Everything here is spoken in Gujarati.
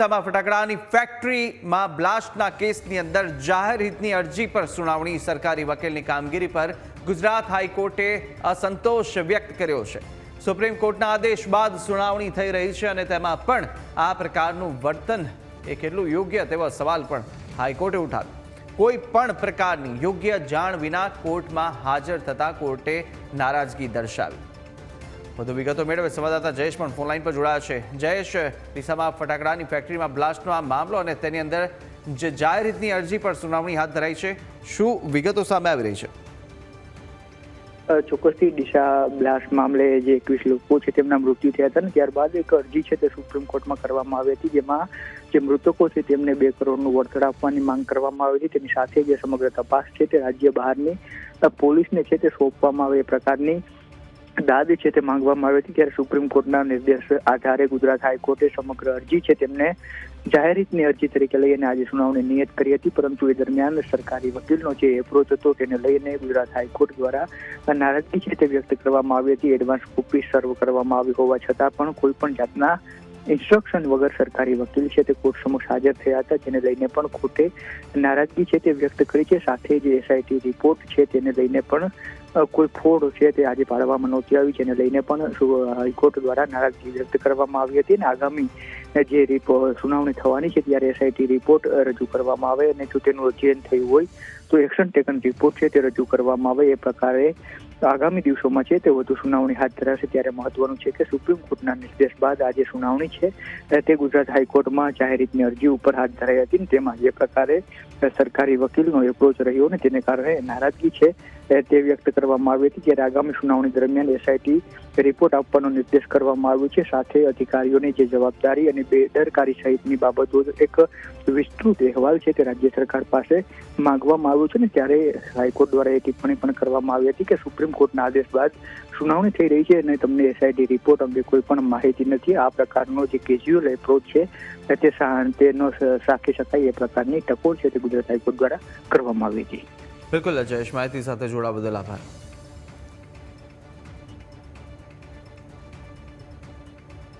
ફટાકડાની ફેક્ટરીમાં બ્લાસ્ટના કેસની અંદર જાહેર હિતની અરજી પર સુનાવણી સરકારી વકીલની કામગીરી પર ગુજરાત હાઈકોર્ટે અસંતોષ વ્યક્ત કર્યો છે. સુપ્રીમ કોર્ટના આદેશ બાદ સુનાવણી થઈ રહી છે અને તેમાં પણ આ પ્રકારનું વર્તન એ કેટલું યોગ્ય તેવો સવાલ પણ હાઈકોર્ટે ઉઠાવ્યો. કોઈ પણ પ્રકારની યોગ્ય જાણ વિના કોર્ટમાં હાજર થતા કોર્ટે નારાજગી દર્શાવી. વધુ વિગતો મેળવે સંવાદદાતા જયેશ પણ ફોનલાઈન પર જોડાયા છે. જયેશ, ડીસામાં ફટાકડાની ફેક્ટરીમાં બ્લાસ્ટનો આ મામલો અને તેની અંદર જે જાહેર રીતની અરજી પર સુનાવણી હાથ ધરાઈ છે, શું વિગતો સામે આવી રહી છે? ચોક્કસથી દિશા બ્લાસ્ટ મામલે જે એકવીસ લોકો છે તેમના મૃત્યુ થયા હતા ને ત્યારબાદ એક અરજી છે તે સુપ્રીમ કોર્ટમાં કરવામાં આવી હતી, જેમાં જે મૃતકો છે તેમને બે કરોડનું વળતર આપવાની માંગ કરવામાં આવી હતી. તેની સાથે જે સમગ્ર તપાસ છે તે રાજ્ય બહારની પોલીસને છે તે સોંપવામાં આવે એ પ્રકારની દાદ છે તે માંગવામાં આવી હતી ત્યારે સુપ્રીમ કોર્ટના નિર્દેશ આધારે ગુજરાત હાઈકોર્ટે સમગ્ર અરજી છે તેમને જાહેરહિતની અરજી તરીકે લઈને આજે સુનાવણી નિયત કરી હતી, પરંતુ એ દરમિયાન સરકારી વકીલનો જે એપ્રોચ હતો તેને લઈને ગુજરાત હાઈકોર્ટ દ્વારા નારાજગી છે તે વ્યક્ત કરવામાં આવી હતી. એડવાન્સ કોપી સર્વ કરવામાં આવી હોવા છતાં પણ કોઈ પણ જાતના ઇન્સ્ટ્રક્શન વગર સરકારી વકીલ છે તે કોર્ટ સમક્ષ હાજર થયા હતા, જેને લઈને પણ ખોટે નારાજગી છે તે વ્યક્ત કરી છે. સાથે જે એસઆઈટી રિપોર્ટ છે તેને લઈને પણ કોઈ ફોડ છે તે આજે પાડવામાં નહોતી આવી જેને લઈને પણ હાઈકોર્ટ દ્વારા નારાજગી વ્યક્ત કરવામાં આવી હતી અને આગામી જે સુનાવણી થવાની છે ત્યારે એસઆઈટી રિપોર્ટ રજૂ કરવામાં આવે અને જો તેનું અધ્યયન થયું હોય તો એક્શન ટેકન રિપોર્ટ છે તે રજૂ કરવામાં આવે એ પ્રકારે આગામી દિવસોમાં છે તે વધુ સુનાવણી હાથ ધરાશે ત્યારે મહત્વનું છે કે સુપ્રીમ કોર્ટના નિર્દેશ બાદ આજે સુનાવણી છે તે ગુજરાત હાઈકોર્ટમાં જાહેર રીતની અરજી ઉપર હાથ ધરાઈ હતી તેમાં જે પ્રકારે સરકારી વકીલનો એપ્રોચ રહ્યો ને તેને કારણે નારાજગી છે તે વ્યક્ત કરવામાં આવી હતી, જ્યારે આગામી સુનાવણી દરમિયાન એસઆઈટી રિપોર્ટ આપવાનો નિર્દેશ કરવામાં આવ્યો છે. સાથે અધિકારીઓની જે જવાબદારી અને બેદરકારી સહિતની બાબતો એક વિસ્તૃત અહેવાલ છે તે રાજ્ય સરકાર પાસે માંગવામાં આવ્યો છે ને ત્યારે હાઈકોર્ટ દ્વારા એ ટિપ્પણી પણ કરવામાં આવી હતી કે સુપ્રીમ કોર્ટના આદેશ બાદ સુનાવણી થઈ રહી છે અને તમને એસઆઈટી રિપોર્ટ અંગે કોઈ પણ માહિતી નથી. આ પ્રકારનો જે કેઝ્યુઅલ એપ્રોચ છે તે તેનો સાખી શકાય એ પ્રકારની ટકોર છે તે ગુજરાત હાઈકોર્ટ દ્વારા કરવામાં આવી હતી. બિલકુલ અજયેશ માહિતી સાથે જોડા બદલ આભાર.